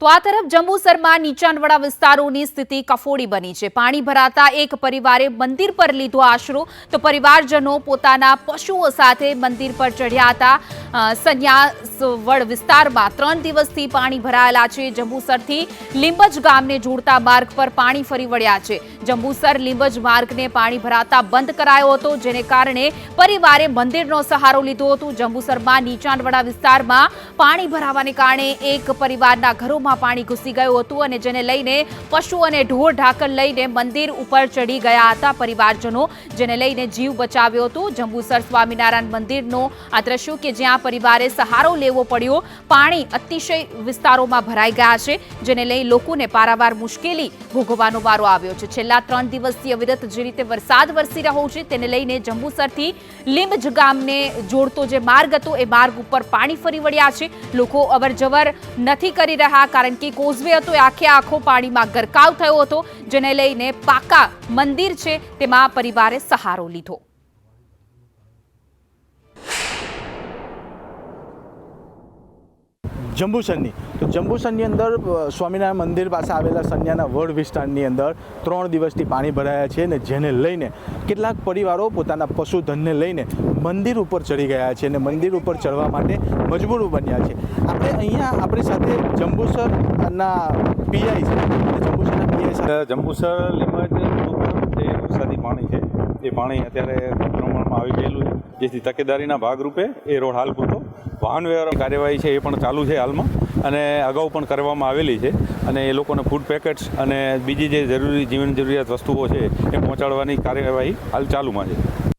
તો આ તરફ જંબુસરમાં નીચાણવાળા વિસ્તારોની સ્થિતિ કફોડી બની છે. પાણી ભરાતા એક પરિવારે મંદિર પર લીધો આશરો. તો પરિવારજનો પોતાના પશુઓ સાથે મંદિર પર ચઢ્યા હતા. અ, સંન્યાસવડ વિસ્તારમાં ત્રણ દિવસથી પાણી ભરાયેલા છે. જંબુસરથી લીંબજ ગામને જોડતા માર્ગ પર પાણી ફરી વળ્યા છે. જંબુસર લીંબજ માર્ગને પાણી ભરાતા બંધ કરાયો હતો, જેને કારણે પરિવારે મંદિરનો સહારો લીધો હતો. જંબુસરમાં નીચાણવાડા વિસ્તારમાં પાણી ભરાવાને કારણે એક પરિવારના ઘરોમાં પાણી ઘૂસી ગયું હતું અને જેને લઈને પશુ અને ઢોર ઢાકર લઈને મંદિર ઉપર ચડી ગયા હતા પરિવારજનો, જેને લઈને જીવ બચાવ્યો હતો. જંબુસર સ્વામિનારાયણ મંદિરનો આ દ્રશ્યો કે જ્યાં પરિવારે સહારો લેવો પડ્યો. પાણી અતિશય વિસ્તારોમાં ભરાઈ ગયા છે, જેને લઈ લોકોને પારાવાર મુશ્કેલી ભોગવવાનો વારો આવ્યો છે. છેલ્લા ત્રણ દિવસથી અવિરત જે રીતે વરસાદ વરસી રહ્યો છે, તેને લઈને જંબુસરથી લીંબજ ગામને જોડતો જે માર્ગ હતો, એ માર્ગ ઉપર પાણી ફરી વળ્યા છે. લોકો અવરજવર નથી કરી રહ્યા, કારણ કે કોઝવે હતો, એ આખે આખો પાણીમાં ગરકાવ થયો હતો, જેને લઈને પાકા મંદિર છે, તેમાં પરિવારે સહારો લીધો. જંબુસરની. તો જંબુસરની અંદર સ્વામિનારાયણ મંદિર પાસે આવેલા સન્યાના વડ વિસ્તારની અંદર ત્રણ દિવસથી પાણી ભરાયા છે ને જેને લઈને કેટલાક પરિવારો પોતાના પશુધનને લઈને મંદિર ઉપર ચડી ગયા છે અને મંદિર ઉપર ચડવા માટે મજબૂર બન્યા છે. આપણે અહીંયા આપણી સાથે જંબુસરના પીઆઈ છે. અને જંબુસરના પીઆઈ જંબુસર વરસાદી પાણી છે, એ પાણી અત્યારે પ્રમાણમાં આવી ગયેલું છે. જેથી તકેદારીના ભાગરૂપે એ રોડ હાલ પૂરતો વાહન વ્યવહાર કાર્યવાહી છે એ પણ ચાલુ છે હાલમાં અને અગાઉ પણ કરવામાં આવેલી છે અને એ લોકોને ફૂડ પેકેટ્સ અને બીજી જે જરૂરી જીવન જરૂરિયાત વસ્તુઓ છે એ પહોંચાડવાની કાર્યવાહી હાલ ચાલુમાં છે.